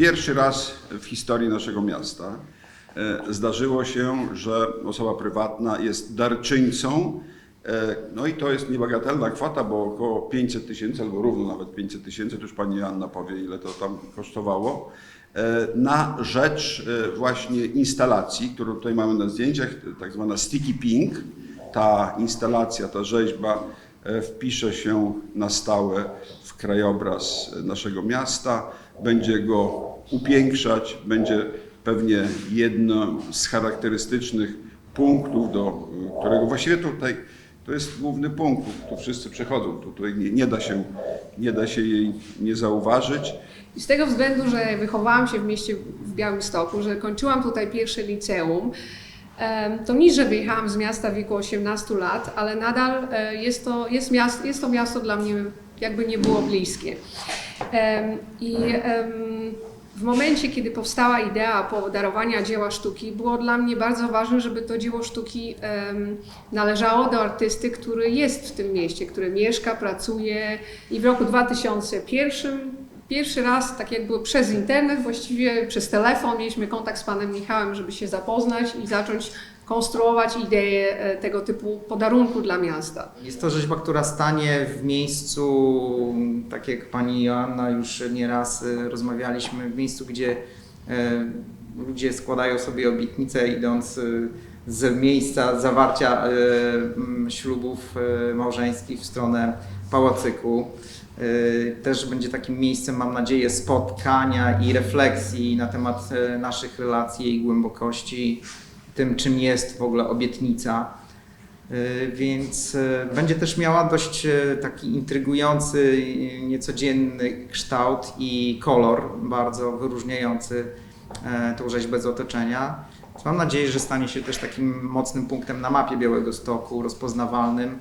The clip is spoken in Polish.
Pierwszy raz w historii naszego miasta e, zdarzyło się, że osoba prywatna jest darczyńcą. e, No i to jest niebagatelna kwota, bo około 500 tysięcy, albo równo nawet 500 tysięcy, to już pani Joanna powie, ile to tam kosztowało, e, na rzecz właśnie instalacji, którą tutaj mamy na zdjęciach, tak zwana sticky pink. Ta instalacja, ta rzeźba wpisze się na stałe w krajobraz naszego miasta, będzie go upiększać, będzie pewnie jednym z charakterystycznych punktów, do y, którego właściwie tutaj to jest główny punkt, tu wszyscy przechodzą, tutaj nie, nie, da się, nie da się jej nie zauważyć. I z tego względu, że wychowałam się w mieście w Białymstoku, że kończyłam tutaj pierwsze liceum, to niż, że wyjechałam z miasta w wieku 18 lat, ale nadal e, jest to, jest miasto, jest to miasto dla mnie jakby nie było bliskie. I w momencie, kiedy powstała idea podarowania dzieła sztuki, było dla mnie bardzo ważne, żeby to dzieło sztuki należało do artysty, który jest w tym mieście, który mieszka, pracuje i w roku 2001 Pierwszy raz, tak jakby przez internet, właściwie przez telefon, mieliśmy kontakt z panem Michałem, żeby się zapoznać i zacząć konstruować ideę e, tego typu podarunku dla miasta. Jest to rzeźba, która stanie w miejscu, tak jak pani Joanna już nieraz y, rozmawialiśmy, w miejscu, gdzie e, ludzie składają sobie obietnice idąc y, z miejsca zawarcia m, ślubów e, małżeńskich w stronę pałacyku. Też będzie takim miejscem, mam nadzieję, spotkania i refleksji na temat naszych relacji, jej głębokości, tym czym jest w ogóle obietnica. Y, Więc y, będzie też miała dość y, taki intrygujący, y, niecodzienny kształt i kolor, bardzo wyróżniający tą rzeźbę z otoczenia. Mam nadzieję, że stanie się też takim mocnym punktem na mapie Białego Stoku, rozpoznawalnym.